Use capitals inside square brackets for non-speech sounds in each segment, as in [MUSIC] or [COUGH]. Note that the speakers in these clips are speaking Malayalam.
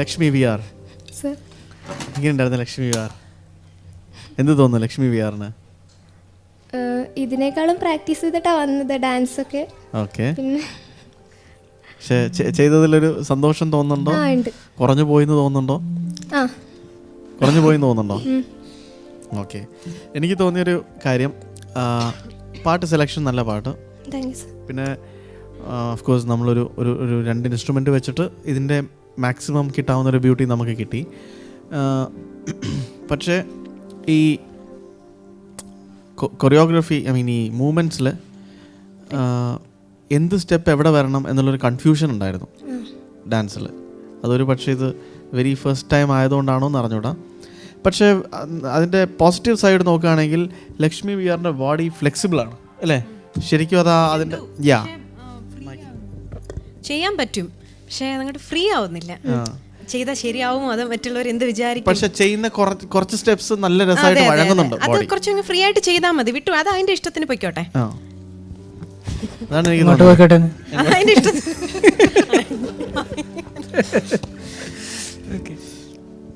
Lakshmi V R. എങ്ങനെയുണ്ടായിരുന്നു ലക്ഷ്മി വി ആർ. എന്ത് തോന്നുന്നു ലക്ഷ്മി വി ആറിന്? ഇതിനേക്കാളും പ്രാക്ടീസ് ചെയ്തിട്ടാ വന്നത് ഡാൻസ് ഒക്കെ ഓക്കെ. പിന്നെ പക്ഷെ ചെയ്തതിലൊരു സന്തോഷം തോന്നുന്നുണ്ടോ? ആ ഉണ്ട്. കുറഞ്ഞു പോയിന്ന് തോന്നുന്നുണ്ടോ? ആ. കുറഞ്ഞു പോയിന്ന് തോന്നുന്നുണ്ടോ. ഓക്കെ. എനിക്ക് തോന്നിയൊരു കാര്യം ആ, പാട്ട് സെലക്ഷൻ നല്ല പാട്ട്. Thank you sir. പിന്നെ ഓഫ് കോഴ്സ് നമ്മളൊരു ഒരു ഒരു രണ്ട് ഇൻസ്ട്രുമെന്റ് വെച്ചിട്ട് ഇതിന്റെ മാക്സിമം കിട്ടാവുന്ന ഒരു ബ്യൂട്ടി നമുക്ക് കിട്ടി. പക്ഷേ ഈ കൊറിയോഗ്രഫി ഐ മീൻ ഈ മൂമെന്റ്സിൽ എന്ത് സ്റ്റെപ്പ് എവിടെ വരണം എന്നുള്ളൊരു കൺഫ്യൂഷൻ ഉണ്ടായിരുന്നു ഡാൻസിൽ അതൊരു പക്ഷേ ഇത് വെരി ഫസ്റ്റ് ടൈം ആയതുകൊണ്ടാണോ എന്ന് അറിഞ്ഞൂടാ. പക്ഷേ അതിന്റെ പോസിറ്റീവ് സൈഡ് നോക്കുകയാണെങ്കിൽ ലക്ഷ്മി വിയാറിന്റെ ബോഡി ഫ്ലെക്സിബിളാണ് അല്ലേ? ശരിക്കും അതാ അതിന്റെ യാ ചെയ്യാൻ പറ്റും. പക്ഷേ അങ്ങോട്ട് ഫ്രീ ആവുന്നില്ല. ചെയ്താൽ ശരിയാവുമോ? അത് മറ്റുള്ളവർ എന്ത് വിചാരിക്കും? പക്ഷെ ചെയ്യുന്ന കുറച്ച് സ്റ്റെപ്സ് നല്ല രസമായിട്ട്. വഴങ്ങുന്നുണ്ട് അത് കുറച്ചൊന്ന് കുറച്ചങ്ങ് ഫ്രീ ആയിട്ട് ചെയ്താൽ മതി. വിട്ടു. അത് അതിന്റെ ഇഷ്ടത്തിന് പൊയ്ക്കോട്ടെ. അതാണ് എനിക്ക് ഇങ്ങോട്ട് തോന്നുന്നത്. പോയിക്കോട്ടെ? അതിന്റെ ഇഷ്ടത്തിന്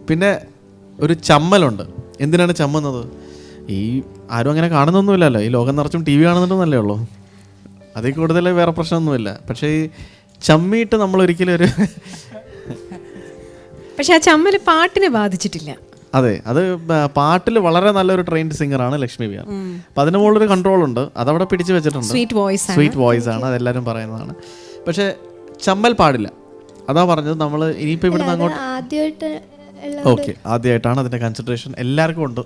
പിന്നെ ഒരു ചമ്മലുണ്ട്. എന്തിനാണ് ചമ്മുന്നത്? ഈ ആരും അങ്ങനെ കാണുന്നൊന്നുമില്ലല്ലോ. ഈ ലോകം നിറച്ചും ടി വി കാണുന്നുണ്ടെന്നല്ലേ ഉള്ളൂ. അതിൽ കൂടുതൽ വേറെ പ്രശ്നമൊന്നുമില്ല. പക്ഷേ ഈ ചമ്മിയിട്ട് നമ്മൾ ഒരിക്കലും ഒരു പക്ഷെ ആ ചമ്മൽ പാട്ടിനെ ബാധിച്ചിട്ടില്ല. അതെ അത് പാട്ടിൽ വളരെ നല്ലൊരു ട്രെയിൻഡ് സിംഗറാണ് ലക്ഷ്മി വിയാർ. അപ്പം അതിന് മുകളിലൊരു കൺട്രോൾ ഉണ്ട്. അതവിടെ പിടിച്ചു വെച്ചിട്ടുണ്ട്. സ്വീറ്റ് വോയിസ് ആണ്. സ്വീറ്റ് വോയിസ് ആണ് അതെല്ലാവരും പറയുന്നതാണ്. പക്ഷേ ചമ്മൽ പാടില്ല. അതാ പറഞ്ഞത് നമ്മൾ ഇനിയിപ്പോൾ ഇവിടുന്ന് അങ്ങോട്ട് ആദ്യമായിട്ട് ഓക്കെ ആദ്യമായിട്ടാണ് അതിന്റെ കൺസിഡറേഷൻ എല്ലാവർക്കും ഉണ്ട്.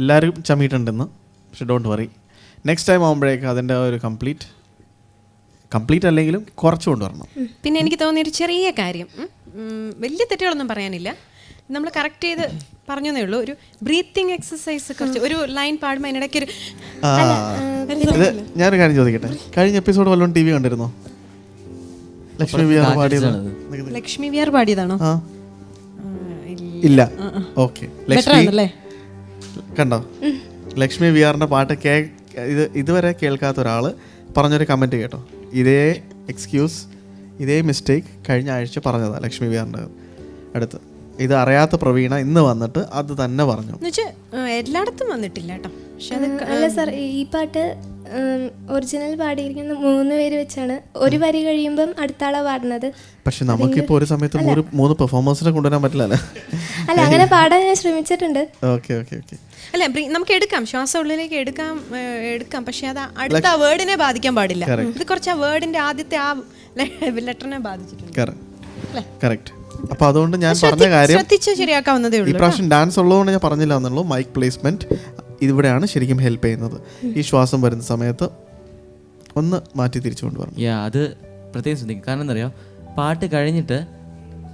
എല്ലാവരും ചമ്മിയിട്ടുണ്ടെന്ന്. പക്ഷെ ഡോണ്ട് വറി നെക്സ്റ്റ് ടൈം ആകുമ്പോഴേക്കും അതിന്റെ ഒരു കംപ്ലീറ്റ് കംപ്ലീറ്റ് അല്ലെങ്കിലും കുറച്ച് കൊണ്ടുവരണം. പിന്നെ എനിക്ക് തോന്നിയ ഒരു ചെറിയ കാര്യം. വലിയ തെറ്റുകളൊന്നും പറയാനില്ല. നമ്മൾ കറക്റ്റ് ചെയ്ത് പറഞ്ഞതേ ഉള്ളൂ. ഒരു ബ്രീത്തിങ് എക്സസൈസ് കുറച്ച് ഒരു ലൈൻ പാടുമ്പോൾ അതിനിടയ്ക്ക് ഒരു ഞാനൊരു കാര്യം ചോദിക്കട്ടെ? കഴിഞ്ഞ എപ്പിസോഡ് വല്ലതും ടി വി കണ്ടിരുന്നോ? ലക്ഷ്മി പാടിയത്? ലക്ഷ്മി വിയർ പാടിയതാണോ. ഇല്ല. ഓക്കെ. ലക്ഷ്മി കണ്ടോ? ലക്ഷ്മി വിയാറിന്റെ പാട്ട് കേ ഇത് ഇതുവരെ കേൾക്കാത്ത ഒരാൾ പറഞ്ഞൊരു കമന്റ് കേട്ടോ. ഇതേ എക്സ്ക്യൂസ് ഇതേ മിസ്റ്റേക്ക് കഴിഞ്ഞ ആഴ്ച പറഞ്ഞതാണ് ലക്ഷ്മി വിഹാറിന്റെ അടുത്ത്. ഇത് അറിയാത്ത പ്രവീണ ഇന്ന് വന്നിട്ട് അത് തന്നെ പറഞ്ഞു. എല്ലായിടത്തും വന്നിട്ടില്ല കേട്ടോ. പക്ഷെ അത് അല്ല സാർ ഈ പാട്ട് ഒറിജിനൽ പാടിയിരിക്കുന്ന മൂന്ന് പേര് വെച്ചാണ് ഒരു വരി കഴിയുമ്പം അടുത്ത ആളാ പാടുന്നത്. പക്ഷെ നമുക്കിപ്പോ ഒരു സമയത്ത് മൂന്ന് പെർഫോമൻസിനെ കൊണ്ടുവരാൻ പറ്റില്ല അല്ല? അങ്ങനെ പാടാൻ ഞാൻ ശ്രമിച്ചിട്ടുണ്ട്. ഓക്കെ ഓക്കെ ഓക്കെ അല്ല നമുക്ക് എടുക്കാം. ശ്വാസം ഉള്ളിലേക്ക് എടുക്കാം എടുക്കാം. പക്ഷെ അത് അടുത്ത ആ വേർഡിനെ ബാധിക്കാൻ പാടില്ല. ഇത് കുറച്ച് ആ വേർഡിന്റെ ആദ്യത്തെ ആ ലെറ്ററിനെ ബാധിച്ചിട്ടുണ്ട്. അപ്പൊ അപ്പോൾ അതുകൊണ്ട് ഞാൻ പറഞ്ഞ കാര്യം ശ്രദ്ധിച്ച് ശരിയാക്കാവുന്നതേ ഈ ഉള്ളൂ പ്രാവശ്യം ഡാൻസ് ഉള്ളതുകൊണ്ട് ഞാൻ പറഞ്ഞില്ല എന്നുള്ളൂ. മൈക്ക് പ്ലേസ്മെന്റ് ഇവിടെയാണ് ശരിക്കും ഹെൽപ്പ് ചെയ്യുന്നത്. ഈ ശ്വാസം വരുന്ന സമയത്ത് ഒന്ന് മാറ്റി തിരിച്ചു കൊണ്ടുവരണം. യാ അത് പ്രത്യേകം ശ്രദ്ധിക്കും കാരണം എന്താ പറയുക പാട്ട് കഴിഞ്ഞിട്ട്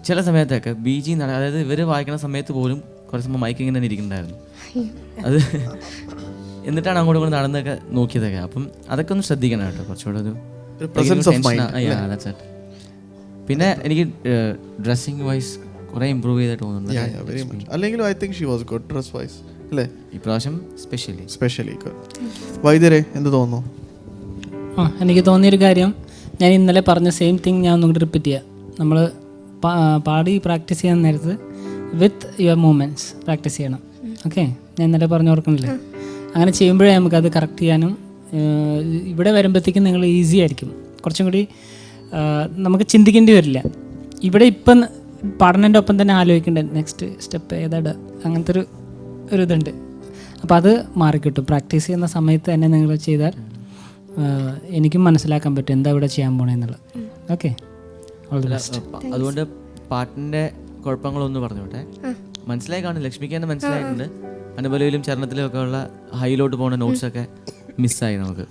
ചില സമയത്തൊക്കെ ബി ജി അതായത് ഇവർ വായിക്കുന്ന സമയത്ത് പോലും കുറച്ച് സമയം മൈക്ക് ഇങ്ങനെ ഇരിക്കുന്നുണ്ടായിരുന്നു. അത് എന്നിട്ടാണ് അങ്ങോട്ട് കൊണ്ട് നടന്നൊക്കെ നോക്കിയതൊക്കെ. അപ്പം അതൊക്കെ ഒന്ന് ശ്രദ്ധിക്കണം കേട്ടോ. കുറച്ചുകൂടെ ഒരു. പിന്നെ എനിക്ക് ഡ്രസ്സിങ് വൈസ് കുറേ ഇമ്പ്രൂവ് ചെയ്തിട്ട് തോന്നുന്നുണ്ട്. അല്ലെങ്കിലും I think she was good dress wise അല്ലേ? ഇപ്രാവശ്യം സ്പെഷ്യലി സ്പെഷ്യലി വൈദ്യരെ എന്ത് തോന്നുന്നു? ആ എനിക്ക് തോന്നിയൊരു കാര്യം. ഞാൻ ഇന്നലെ പറഞ്ഞ സെയിം തിങ് ഞാൻ ഒന്നുകൂടി റിപ്പീറ്റ് ചെയ്യാം. നമ്മൾ പാടി പ്രാക്ടീസ് ചെയ്യാൻ നേരത്ത് വിത്ത് യുവർ മൂമെന്റ്സ് പ്രാക്ടീസ് ചെയ്യണം. ഓക്കെ ഞാൻ ഇന്നലെ പറഞ്ഞു ഓർക്കണില്ലേ? അങ്ങനെ ചെയ്യുമ്പോഴേ നമുക്കത് കറക്റ്റ് ചെയ്യാനും ഇവിടെ വരുമ്പോഴത്തേക്കും നിങ്ങൾ ഈസി ആയിരിക്കും. കുറച്ചും കൂടി നമുക്ക് ചിന്തിക്കേണ്ടി വരില്ല. ഇവിടെ ഇപ്പം പഠനന്റെ ഒപ്പം തന്നെ ആലോചിക്കേണ്ടത് നെക്സ്റ്റ് സ്റ്റെപ്പ് ഏതാ അങ്ങനത്തെ ഒരു ഒരു ഇതുണ്ട് അപ്പോൾ അത് മാറിക്കിട്ടും. പ്രാക്ടീസ് ചെയ്യുന്ന സമയത്ത് തന്നെ നിങ്ങൾ ചെയ്താൽ എനിക്കും മനസ്സിലാക്കാൻ പറ്റും എന്താ ഇവിടെ ചെയ്യാൻ പോണെന്നുള്ളത് ഓക്കെ ഓൾ ദി ബെസ്റ്റ് അതുകൊണ്ട് പാട്ടിന്റെ കുഴപ്പങ്ങളൊന്നും പറഞ്ഞോട്ടെ. മനസ്സിലായി കാണും ലക്ഷ്മിക്ക് തന്നെ മനസ്സിലായിട്ടുണ്ട്. അനുബലയിലും ചരണത്തിലും ഒക്കെ ഉള്ള ഹൈയിലോട്ട് പോകുന്ന നോട്ട്സ് ഒക്കെ മിസ്സായി നമുക്ക്.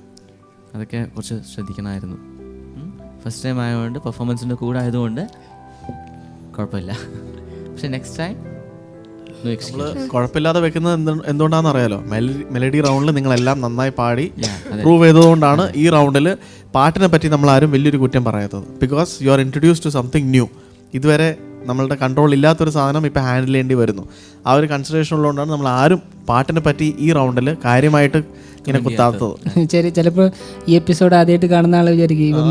അതൊക്കെ കുറച്ച് ശ്രദ്ധിക്കണമായിരുന്നു. ഫസ്റ്റ് ടൈം ആയതുകൊണ്ട് പെർഫോമൻസിന്റെ കൂടെ ആയതുകൊണ്ട് കുഴപ്പമില്ല. പക്ഷെ നെക്സ്റ്റ് ടൈം കുഴപ്പമില്ലാതെ വെക്കുന്നത് എന്ത് എന്തുകൊണ്ടാണെന്ന് അറിയാലോ മെലഡി റൗണ്ടിൽ നിങ്ങളെല്ലാം നന്നായി പാടി പ്രൂവ് ചെയ്തതുകൊണ്ടാണ് ഈ റൗണ്ടിൽ പാട്ടിനെ പറ്റി നമ്മൾ ആരും വലിയൊരു കുറ്റം പറയാത്തത്. Because you are introduce to something new ഇതുവരെ നമ്മളുടെ കൺട്രോൾ ഇല്ലാത്തൊരു സാധനം ഇപ്പോൾ ഹാൻഡിൽ ചെയ്യേണ്ടി വരുന്നു. ആ ഒരു കൺസിഡറേഷൻ ഉള്ളതുകൊണ്ടാണ് നമ്മൾ ആരും പാട്ടിനെ പറ്റി ഈ റൗണ്ടിൽ കാര്യമായിട്ട് ഇങ്ങനെ കുത്താത്തത്. [LAUGHS] ശരി ചിലപ്പോൾ ഈ എപ്പിസോഡ് ആദ്യമായിട്ട് കാണുന്ന ആൾ വിചാരിക്കും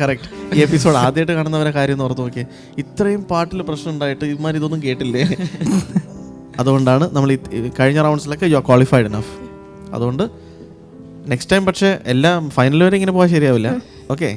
കറക്റ്റ് ഈ എപ്പിസോഡ് ആദ്യമായിട്ട് കാണുന്നവരെ കാര്യം എന്ന് ഓർത്ത് നോക്കിയേ. ഇത്രയും പാട്ടിൽ പ്രശ്നം ഉണ്ടായിട്ട് ഇവന്മാർ ഇതൊന്നും കേട്ടില്ലേ? [LAUGHS] അതുകൊണ്ടാണ് നമ്മൾ ഈ ഈ കഴിഞ്ഞ റൗണ്ട്സിലൊക്കെ യു ആർ ക്വാളിഫൈഡ് എനഫ് അതുകൊണ്ട് നെക്സ്റ്റ് ടൈം പക്ഷേ എല്ലാം ഫൈനൽ വരെ ഇങ്ങനെ പോകാൻ ശരിയാവില്ല. ഓക്കെ